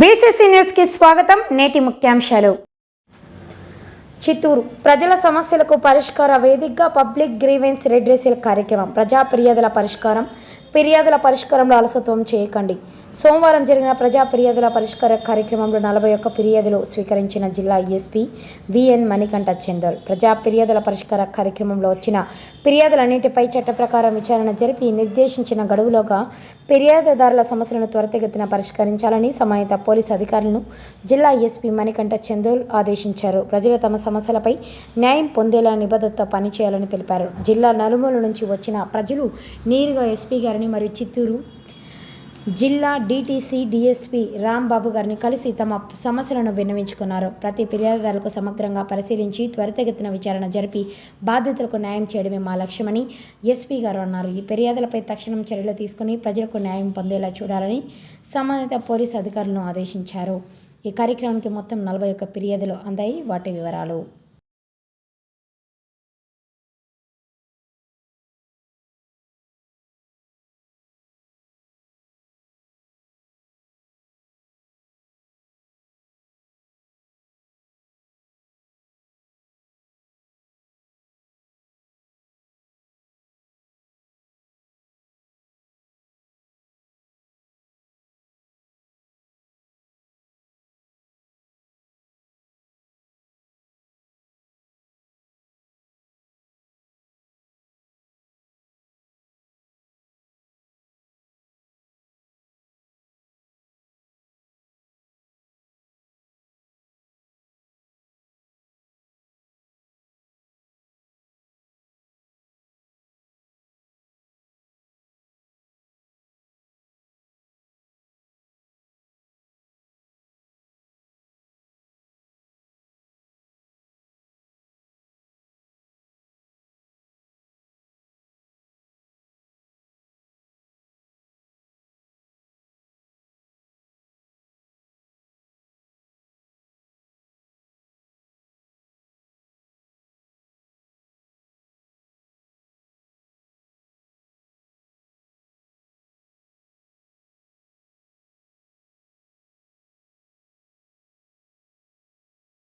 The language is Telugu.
బీసీసీ న్యూస్కి స్వాగతం. నేటి ముఖ్యాంశాలు. చిత్తూరు ప్రజల సమస్యలకు పరిష్కార వేదికగా పబ్లిక్ గ్రీవెన్స్ రెడ్రెసల్ కార్యక్రమం ప్రజా ఫిర్యాదుల పరిష్కారం ఫిర్యాదుల పరిష్కారంలో అలసత్వం చేయకండి. సోమవారం జరిగిన ప్రజా ఫిర్యాదుల పరిష్కార కార్యక్రమంలో నలభై ఒక్క ఫిర్యాదులు స్వీకరించిన జిల్లా ఎస్పీ విఎన్ మణికంఠ చందోల్. ప్రజా ఫిర్యాదుల పరిష్కార కార్యక్రమంలో వచ్చిన ఫిర్యాదులన్నింటిపై చట్ట ప్రకారం విచారణ జరిపి నిర్దేశించిన గడువులోగా ఫిర్యాదుదారుల సమస్యలను త్వరితగతిన పరిష్కరించాలని సంబంధిత పోలీసు అధికారులను జిల్లా ఎస్పీ మణికంఠ చందోల్ ఆదేశించారు. ప్రజలు తమ సమస్యలపై న్యాయం పొందేలా నిబద్ధతతో పనిచేయాలని తెలిపారు. జిల్లా నలుమూల నుంచి వచ్చిన ప్రజలు నేరుగా ఎస్పీ గారిని మరియు చిత్తూరు జిల్లా డీటీసీ డీఎస్పీ రాంబాబు గారిని కలిసి తమ సమస్యలను విన్నవించుకున్నారు. ప్రతి ఫిర్యాదుదారులకు సమగ్రంగా పరిశీలించి త్వరితగతిన విచారణ జరిపి బాధితులకు న్యాయం చేయడమే మా లక్ష్యమని ఎస్పీ గారు అన్నారు. ఈ ఫిర్యాదులపై తక్షణం చర్యలు తీసుకుని ప్రజలకు న్యాయం పొందేలా చూడాలని సంబంధిత పోలీసు అధికారులను ఆదేశించారు. ఈ కార్యక్రమానికి మొత్తం నలభై ఒక్క ఫిర్యాదులు అందాయి. వాటి వివరాలు